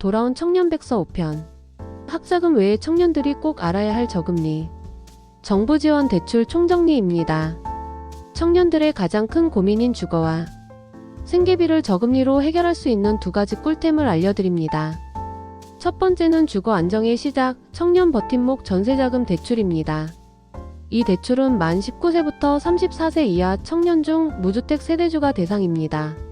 돌아온 청년백서 5편. 학자금 외에 청년들이 꼭 알아야 할 저금리. 정부 지원 대출 총정리입니다. 청년들의 가장 큰 고민인 주거와 생계비를 저금리로 해결할 수 있는 두 가지 꿀템을 알려드립니다. 첫 번째는 주거 안정의 시작, 청년 버팀목 전세자금 대출입니다. 이 대출은 만 19세부터 34세 이하 청년 중 무주택 세대주가 대상입니다.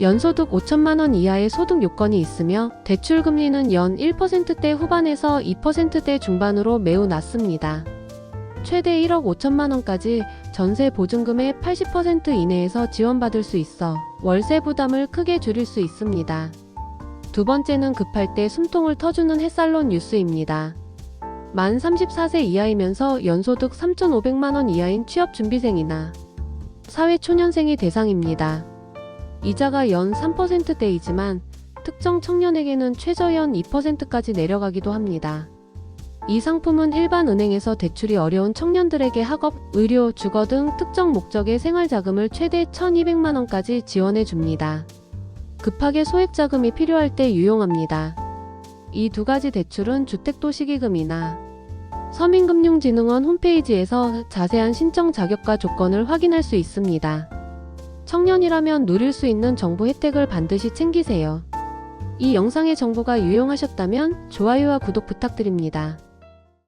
연소득 5천만 원 이하의 소득 요건이 있으며 대출 금리는 연 1%대 후반에서 2%대 중반으로 매우 낮습니다. 최대 1억 5천만 원까지 전세 보증금의 80% 이내에서 지원받을 수 있어 월세 부담을 크게 줄일 수 있습니다. 두 번째는 급할 때 숨통을 터주는 햇살론 뉴스입니다. 만 34세 이하이면서 연소득 3,500만 원 이하인 취업준비생이나 사회초년생이 대상입니다. 이자가 연 3%대이지만 특정 청년에게는 최저연 2%까지 내려가기도 합니다. 이 상품은 일반 은행에서 대출이 어려운 청년들에게 학업, 의료, 주거 등 특정 목적의 생활자금을 최대 1,200만 원까지 지원해 줍니다. 급하게 소액 자금이 필요할 때 유용합니다. 이 두 가지 대출은 주택도시기금이나 서민금융진흥원 홈페이지에서 자세한 신청 자격과 조건을 확인할 수 있습니다. 청년이라면 누릴 수 있는 정부 혜택을 반드시 챙기세요. 이 영상의 정보가 유용하셨다면 좋아요와 구독 부탁드립니다.